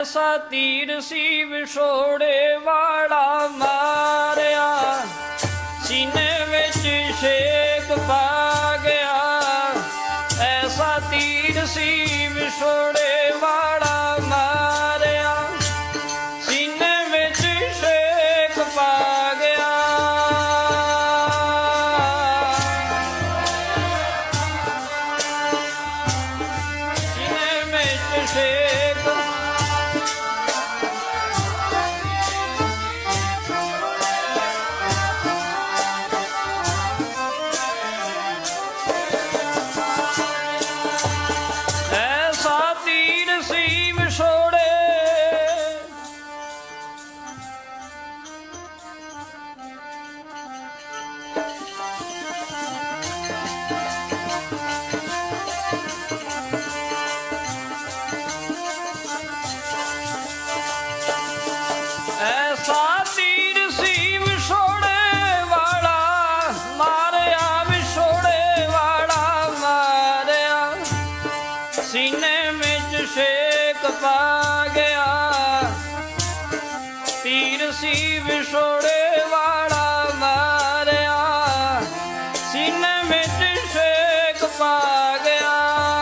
ਐਸਾ ਤੀਰ ਸੀ ਵਿਛੋੜੇ ਵਾਲਾ ਮਾਰਿਆ। ਸੀਨੇ ਵਿੱਚ ਛੇਕ ਪਾ ਗਿਆ। ਐਸਾ ਤੀਰ ਸੀ ਵਿਛੋੜੇ ਵਾਲਾ ਸੀਨੇ ਵਿੱਚ ਛੇਕ ਪਾ ਗਿਆ। ਤੀਰ ਸੀ ਵਿਛੋੜੇ ਵਾਲਾ ਮਾਰਿਆ। ਸੀਨੇ ਵਿੱਚ ਪਾ ਗਿਆ।